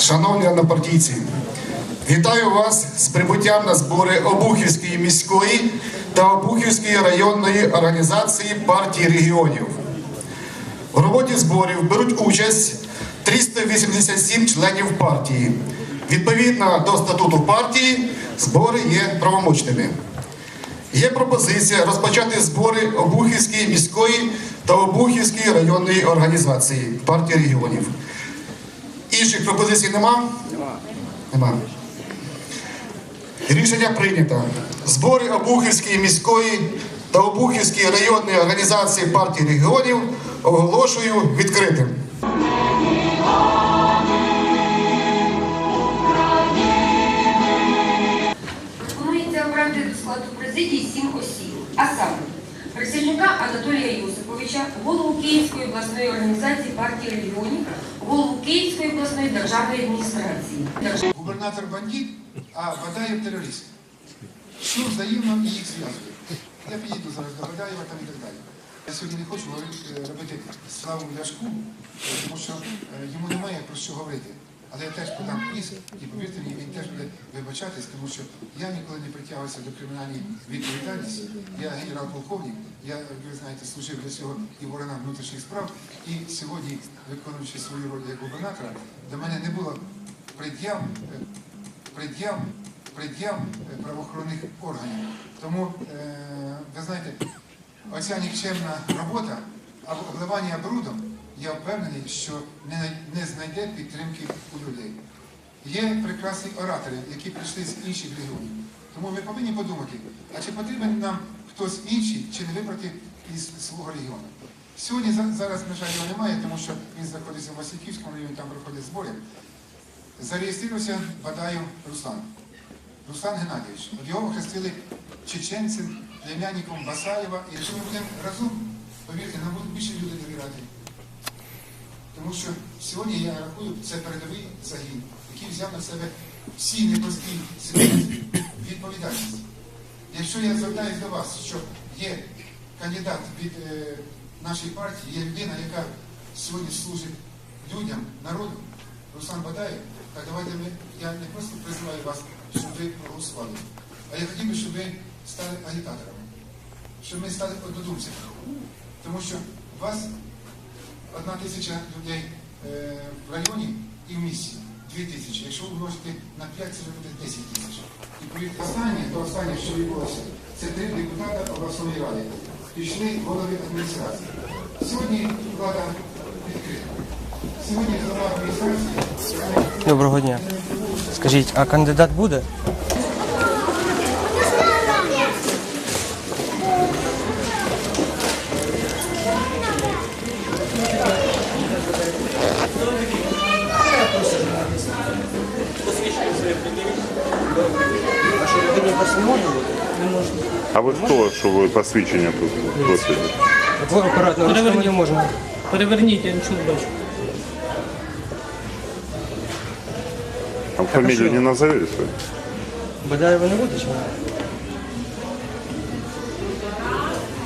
Шановні однопартійці, вітаю вас з прибуттям на збори Обухівської міської та Обухівської районної організації партії регіонів. В роботі зборів беруть участь 387 членів партії. Відповідно до статуту партії, збори є правомочними. Є пропозиція розпочати збори Обухівської міської та Обухівської районної організації партії регіонів. Інших пропозицій нема? Нема. Нема. Рішення прийнято. Збори Обухівської міської та Обухівської районної організації партії регіонів оголошую відкритим. Пропонується обрати до складу президії сім осіб, а саме присяжника Анатолія Йосиповича, голову Київської обласної організації партії регіонів, голову Київської обласної державної адміністрації. Губернатор бандит, а Бадаєв терорист. Що взаємно їх зв'язує? Я підійду зараз до Бадаєва там і так далі. Я сьогодні не хочу говорити, е, робити славу Ляшку, е, тому що е, йому немає про що говорити. Але я теж подам іс, і повірте мені, він теж буде вибачатись, тому що я ніколи не притягувався до кримінальної відповідальності. Я генерал-полковник, я, ви знаєте, служив для цього і в органах внутрішніх справ. І сьогодні, виконуючи свою роль як губернатора, до мене не було пред'яв, пред'яв, пред'яв правоохоронних органів. Тому, е, ви знаєте, оця нікчемна робота або обливання брудом, я впевнений, що не, не знайде підтримки у людей. Є прекрасні оратори, які прийшли з інших регіонів. Тому ми повинні подумати, а чи потрібен нам хтось інший, чи не вибрати із свого регіону. Сьогодні зараз, на жаль, його немає, тому що він знаходиться в Васильківському районі, там проходять збори. Зареєструвався Бадаєв Руслан. Руслан Геннадійович. Його охрестили чеченцем, племянником Басаєва. І якщо разом, повірте, довіряти. Тому що сьогодні я рахую, це передовий загін, який взяв на себе всі непрості ситуації, відповідальність. Якщо я звертаюся до вас, що є кандидат від е, нашої партії, є людина, яка сьогодні служить людям, народу, Руслан Бадаєв, так давайте ми, я не просто призиваю вас, щоб ви проголосували, а я хотів би, щоб ви стали агітаторами, щоб ми стали однодумцями. Тому що у вас одна тисяча людей е, в районі і в місті. Дві тисячі. Якщо ви умножити на 5, це буде 10 тисяч. І повірте, останнє, то останнє, що відбулося, це три депутата обласної ради. Пішли голови адміністрації. Сьогодні влада відкрита. Сьогодні голова адміністрації Доброго дня. Скажіть, а кандидат буде? А що людині просто не можна бути? Не можна. А ви хто, що ви посвідчення тут просите? От ви акуратно, що? Переверніть, я нічого не бачу. А фамілію не назовете? Бадаєва не буде чи ні?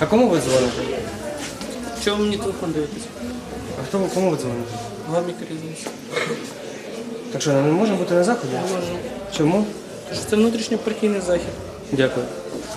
А кому ви дзвоните? Чого ви мені телефон дивитесь? А хто ви кому ви дзвоните? Гамі керівництво. Так що, не можемо бути на заході? Можу. Чому? Тому що це внутрішньопартійний захід. Дякую.